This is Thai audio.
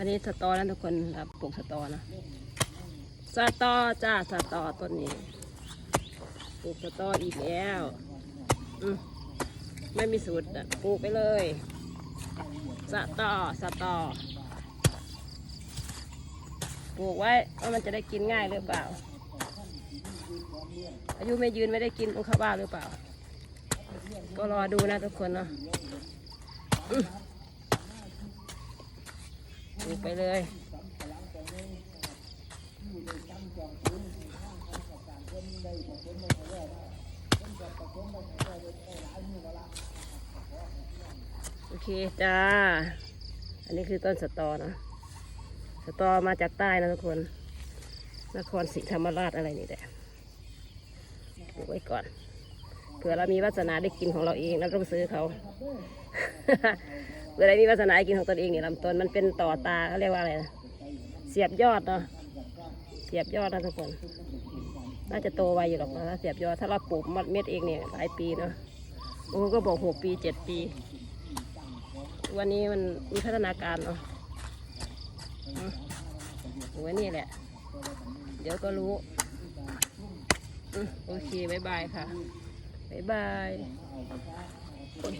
อันนี้สตอนะทุกคนครับปลูกสตอนะสตอจ้าสตอต้นนี้ปลูกสตออีกแล้วอืมไม่มีสูตรอะปลูกไปเลยสตอสตอปลูกไว้ว่ามันจะได้กินง่ายหรือเปล่า อายุไม่ยืนไม่ได้กินองข้าบ้าหรือเปล่า ก็รอดูนะทุกคนเนาะ ลูกไปเลยโอเคจ้า อันนี้คือต้นสตอนะสตอมาจากใต้นะทุกคน นครศรีธรรมราชอะไรนี่แหละปลูกไว้ก่อน เผื่อเรามีวาสนาได้กินของเราเองเราต้องซื้อเขา เผื่อเรามีวาสนากินของตนเองเนี่ยลำต้นมันเป็นต่อตาเขาเรียกว่าอะไรนะเสียบยอดเนาะเสียบยอดนะทุกคน น่าจะโตไวอยู่หรอกนะถ้าเสียบยอดถ้าเราปลูกมัดเม็ดเองเนี่ยหลายปีเนาะบางคนก็บอกหกปีเจ็ดปี วันนี้มันมีพัฒนาการเนาะอืมเอาไว้นี่แหละ เดี๋ยวก็รู้โอเคบายบายค่ะบายบายโอ้ย